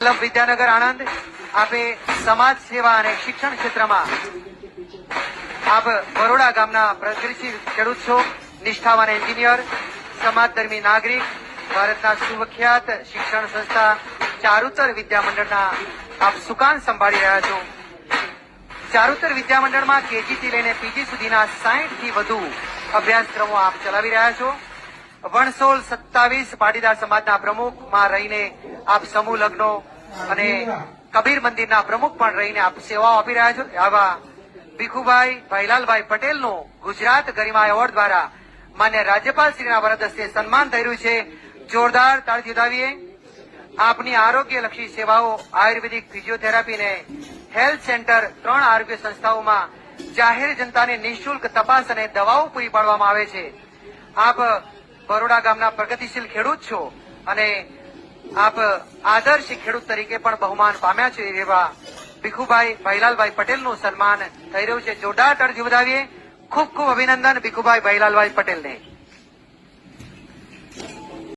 વલ્લભ વિદ્યાનગર આણંદ, આપે સમાજ સેવા અને શિક્ષણ ક્ષેત્રમાં આપ બરોડા ગામના પ્રગતિશીલ ખેડૂત છો નિષ્ઠાવાન એન્જિનિયર, સમાજધર્મી નાગરિક, ભારતના સુવિખ્યાત શિક્ષણ સંસ્થા ચારુતર વિદ્યામંડળના આપ સુકાન સંભાળી રહ્યા છો. ચારુતર વિદ્યામંડળમાં કેજીથી કેજી લઈને પીજી સુધીના સાહીઠથી વધુ અભ્યાસક્રમો આપ ચલાવી રહ્યા છો. વણસોલ સત્તાવીસ પાટીદાર સમાજના પ્રમુખમાં રહીને આપ સમૂહ લગ્નો અને કબીર મંદિરના પ્રમુખ પણ રહીને આપ સેવાઓ આપી રહ્યા છો. આવા ભીખુભાઈ ભાઈલાલભાઈ પટેલનું ગુજરાત ગરિમા એવોર્ડ દ્વારા માન્ય રાજ્યપાલ શ્રીના વરદ હસ્તે સન્માન થઈ રહ્યું છે. જોરદાર તાળી વધાવીએ આપની આરોગ્યલક્ષી સેવાઓ, આયુર્વેદિક ફિઝિયોથેરાપી ને હેલ્થ સેન્ટર ત્રણ આરોગ્ય સંસ્થાઓમાં જાહેર જનતાને નિઃશુલ્ક તપાસ અને દવાઓ પૂરી પાડવામાં આવે છે. આપ બરોડા ગામના પ્રગતિશીલ ખેડૂત છો અને આપ આદર્શ ખેડૂત તરીકે પણ બહુમાન પામ્યા છે એવા ભીખુભાઈ ભાઈલાલભાઈ પટેલનું સન્માન થઈ રહ્યું છે. જોરદાર તરજી વધાવીએ ખૂબ ખૂબ અભિનંદન ભીખુભાઈ ભાઈલાલભાઈ પટેલને.